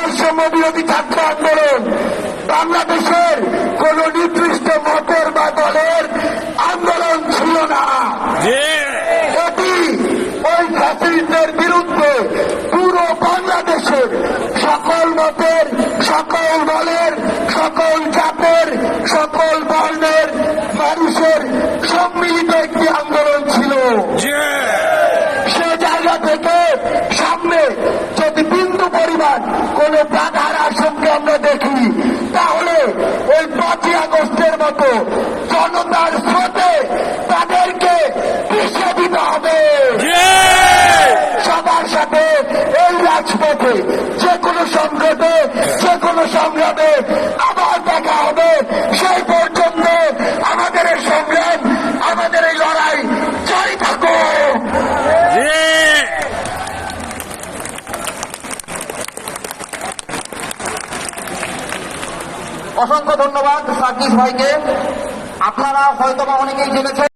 বৈষম্য বিরোধী ছাত্র আন্দোলন বাংলাদেশের কোন নির্দিষ্ট মতের বা দলের আন্দোলন ছিল না। এটি ওই ফ্যাসিলিটির বিরুদ্ধে পুরো বাংলাদেশের সকল মতের সকল দলের সকল জাতের সকল বর্ণের মানুষের সম্মিলিত পরিমাণ কোন বাধার আশঙ্কা আমরা দেখি। তাহলে ওই পাঁচই আগস্টের মতো জনতার স্রোতে তাদেরকে পিছিয়ে দিতে হবে। সবার সাথে এই রাজপথে যে কোনো সংকটে যে কোনো সংগ্রামে অসংখ্য ধন্যবাদ সার্জিস ভাইকে। আপনারা হয়তো বা অনেকেই জেনেছেন